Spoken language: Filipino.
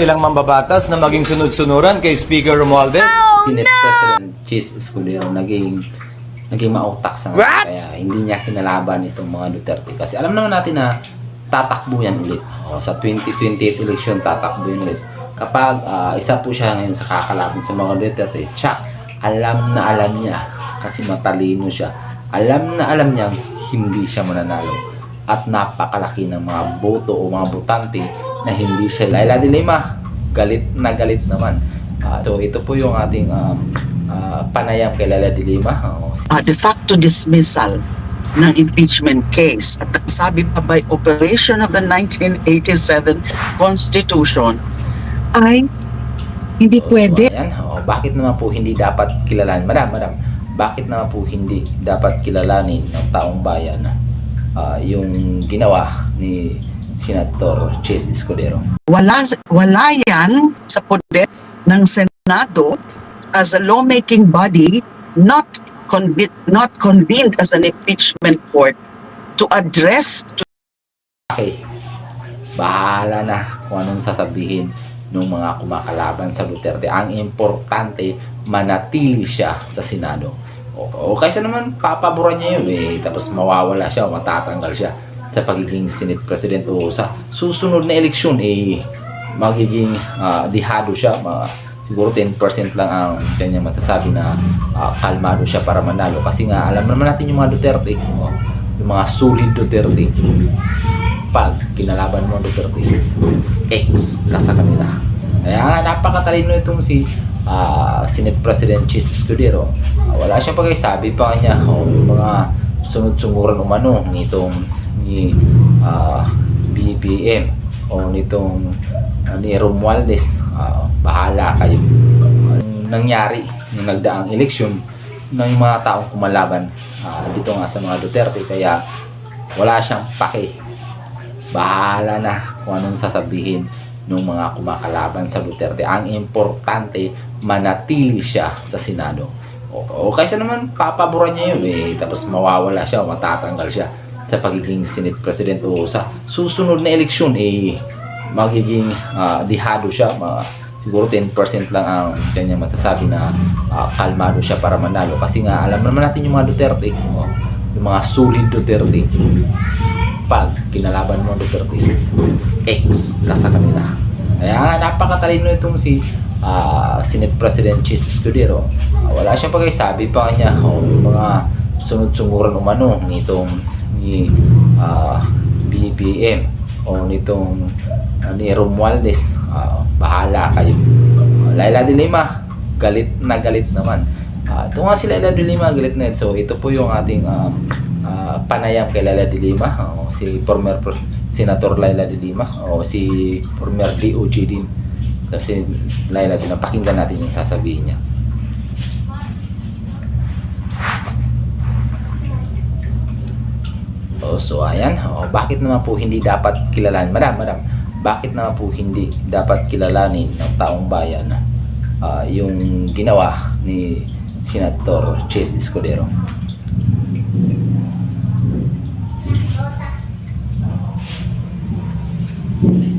ilang mambabatas na maging sunod-sunuran kay Speaker Romualdez. Senate President Chis Escudero naging naging mautak sa ngayon. Kaya hindi niya kinalaban itong mga Duterte. Kasi alam naman natin na tatakbo yan ulit. O, sa 2028 election, tatakbo yan ulit. Kapag ah, isa po siya ngayon sa kakalaban sa mga Duterte, tsak, alam na alam niya kasi matalino siya. Alam na alam niya hindi siya mananalo. At napakalaki ng mga boto o mga botante na hindi siya. Laila de Lima, galit na galit naman. Ah, so ito po yung ating um, ah, panayam kay Laila de Lima. Uh, de facto dismissal ng impeachment case. At sabi pa by operation of the 1987 Constitution ay hindi So, pwede. ayan. Oh, bakit naman po hindi dapat kilalanin? Madam, madam, bakit naman po hindi dapat kilalanin ng taong bayan ah, yung ginawa ni Senator Chase Escudero? Wala, wala yan sa poder ng Senado as a lawmaking body not convened, not convened as an impeachment court to address to Okay, bahala na kung anong sasabihin ng mga kumakalaban sa Duterte. Ang importante, manatili siya sa Senado. O, o kaysa naman papaboran niya yun eh, tapos mawawala siya matatanggal siya sa pagiging Senate President o sa susunod na eleksyon eh magiging ah, dihado siya. Ma, siguro 10% lang ang kanya masasabi na ah, kalmado siya para manalo. Kasi nga alam naman natin yung mga Duterte o, yung mga solid Duterte pag kinalaban mo ang Duterte, ex ka sa kanila. Kaya nga, napakatalino itong si ah, Senate President Chis Escudero. Ah, wala siyang pagkasabi pa kanya o yung mga sunod-sunguran umano nitong ni ah, BBM o nitong ah, ni Romualdez. Ah, bahala kayo. Ang nangyari nung nagdaang eleksyon ng mga taong kumalaban ah, dito nga sa mga Duterte kaya wala siyang pake bahala na kung anong sasabihin ng mga kumakalaban sa Duterte. Ang importante, manatili siya sa Senado. O, o kaysa naman papaboran niya yun eh, tapos mawawala siya matatanggal siya sa pagiging Senate President. O sa susunod na eleksyon eh magiging ah, dihado siya. Ma, siguro 10% lang ang kanya masasabi na ah, kalmado siya para manalo. Kasi nga alam naman natin yung mga Duterte o, yung mga solid Duterte pag kinalaban mo ang Duterte, ex ka sa kanila. Kaya nga, napakatalino itong si ah, Senate President Chis Escudero. Ah, wala siyang pagkasabi pa kanya o mga sunod-sunguran umano nitong ni ah, BBM o nitong ah, ni Romualdez. Ah, bahala kayo. Ah, Laila de Lima, galit na galit naman. Ah, ito nga si Laila de Lima, galit na yun. So ito po yung ating um, panayam kay Laila de Lima, o si former Senator Laila de Lima, o si former DOJ din. Kasi Laila din, pakinggan natin yung sasabihin niya. O, so ayan, o, bakit naman po hindi dapat kilalanin? Madam, madam, bakit naman po hindi dapat kilalanin ng taong bayan ah, yung ginawa ni Senator Chase Escudero? Amém.